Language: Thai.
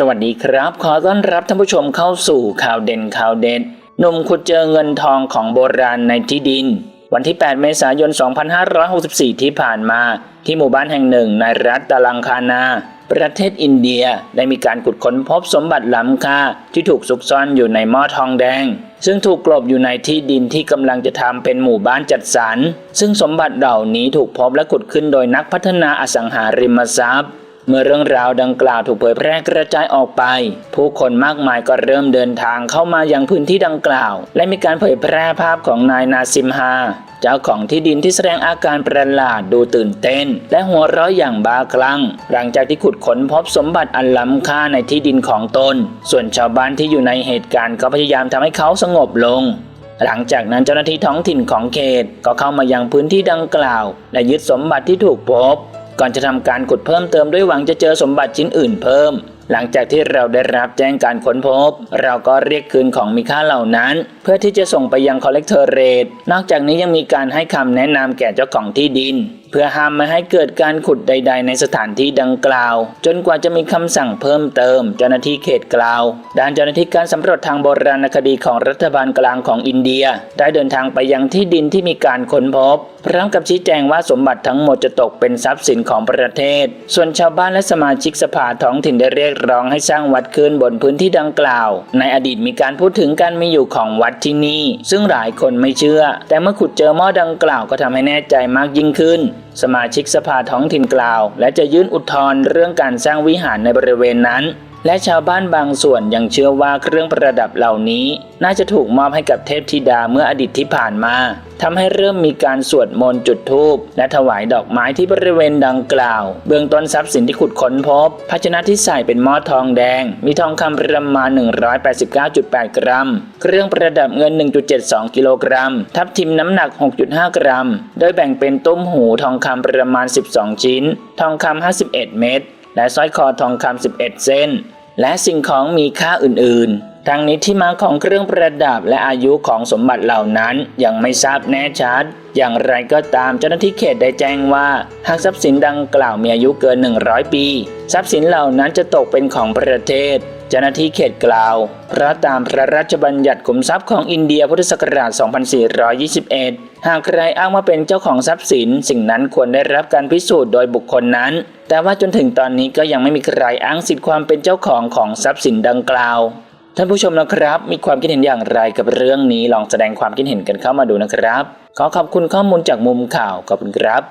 สวัสดีครับ ขอต้อนรับท่านผู้ชมเข้าสู่ข่าวเด่นข่าวเด็ดหนุ่มขุดเจอเงินทองของโบราณในที่ดิน วันที่ 8 เมษายน 2564 ที่ผ่านมา ที่หมู่บ้านแห่งหนึ่งในรัฐตะลังคานา ประเทศอินเดียได้มีการขุดค้นพบสมบัติล้ำค่าที่ถูกซุกซ่อนอยู่ในหม้อทองแดง ซึ่งถูกกลบอยู่ในที่ดินที่กำลังจะทำเป็นหมู่บ้านจัดสรรซึ่งสมบัติเหล่านี้ถูกพบและขุดขึ้นโดยนักพัฒนาอสังหาริมทรัพย์ เมื่อเรื่องราวดังกล่าวถูกเผยแพร่กระจายออกไป ผู้คนมากมายก็เริ่มเดินทางเข้ามายังพื้นที่ดังกล่าว และมีการเผยแพร่ภาพของนายนาซิมฮาเจ้าของที่ดินที่แสดงอาการประหลาดดูตื่นเต้น และหัวเราะอย่างบ้าคลั่ง หลังจากที่ขุดค้นพบสมบัติอันล้ำค่าในที่ดินของตน ส่วนชาวบ้านที่อยู่ในเหตุการณ์ก็พยายามทำให้เขาสงบลงหลังจากนั้นเจ้าหน้าที่ท้องถิ่นของเขตก็เข้ามายังพื้นที่ดังกล่าว และยึดสมบัติที่ถูกพบ ก่อนจะทำการขุดเพิ่มเติมด้วยหวังจะเจอสมบัติชิ้นอื่นเพิ่ม หลังจากที่เราได้รับแจ้งการค้นพบ เราก็เรียกคืนของมีค่าเหล่านั้น เพื่อที่จะส่งไปยังคอลเลกเตอร์เรดนอกจากนี้ยังมีการให้คำแนะนำแก่เจ้าของที่ดิน พื่อห้ามไม่ให้เกิดการขุดใด ๆ ในสถานที่ดังกล่าว จนกว่าจะมีคำสั่งเพิ่มเติม เจ้าหน้าที่เขตกล่าว ด้านเจ้าหน้าที่การสำรวจทางโบราณคดีของรัฐบาลกลางของอินเดีย ได้เดินทางไปยังที่ดินที่มีการค้นพบ พร้อมกับชี้แจงว่าสมบัติทั้งหมดจะตกเป็นทรัพย์สินของประเทศ ส่วนชาวบ้านและสมาชิกสภาท้องถิ่นได้เรียกร้องให้สร้างวัดขึ้นบนพื้นที่ดังกล่าว ในอดีตมีการพูดถึงการมีอยู่ของวัดที่นี่ ซึ่งหลายคนไม่เชื่อ แต่เมื่อขุดเจอหม้อดังกล่าวก็ทำให้แน่ใจมากยิ่งขึ้น สมาชิกสภาท้องถิ่นกล่าว และจะยื่นอุทธรณ์เรื่องการสร้างวิหารในบริเวณนั้น และชาวบ้านบางส่วนยังเชื่อว่าเครื่องประดับเหล่านี้ น่าจะถูกมอบให้กับเทพธิดาเมื่ออดีตที่ผ่านมาทำให้เริ่มมีการสวดมนต์จุดธูปและถวายดอกไม้ที่บริเวณดังกล่าว เบื้องต้นทรัพย์สินที่ขุดค้นพบ ภาชนะที่ใส่เป็นหม้อทองแดง มีทองคำประมาณ 189.8 กรัม เครื่องประดับเงิน 1.72 กิโลกรัม ทับทิมน้ำหนัก 6.5 กรัม โดยแบ่งเป็นตุ้มหูทองคำประมาณ 12 ชิ้น ทองคำ51 เม็ด และสร้อยคอทองคำ11 เส้น และสิ่งของมีค่าอื่นๆ ทั้งนี้ที่มาของเครื่องประดับและอายุของสมบัติเหล่านั้นยังไม่ทราบแน่ชัด อย่างไรก็ตามเจ้าหน้าที่เขตได้แจ้งว่า หากทรัพย์สินดังกล่าวมีอายุเกิน 100 ปี ทรัพย์สินเหล่านั้นจะตกเป็นของประเทศ จ้าหน้าที่เขตกล่าวเพราะตามพระราชบัญญัติขุมทรัพย์ของอินเดียพุทธศักราช 2421 หากใครอ้างว่าเป็นเจ้าของทรัพย์สิน สิ่งนั้นควรได้รับการพิสูจน์โดยบุคคลนั้น แต่ว่าจนถึงตอนนี้ก็ยังไม่มีใครอ้างสิทธิความเป็นเจ้าของของทรัพย์สินดังกล่าว ท่านผู้ชมนะครับ มีความคิดเห็นอย่างไรกับเรื่องนี้ลองแสดงความคิดเห็นกันเข้ามาดูนะครับ ขอขอบคุณข้อมูลจากมุมข่าวขอบคุณครับ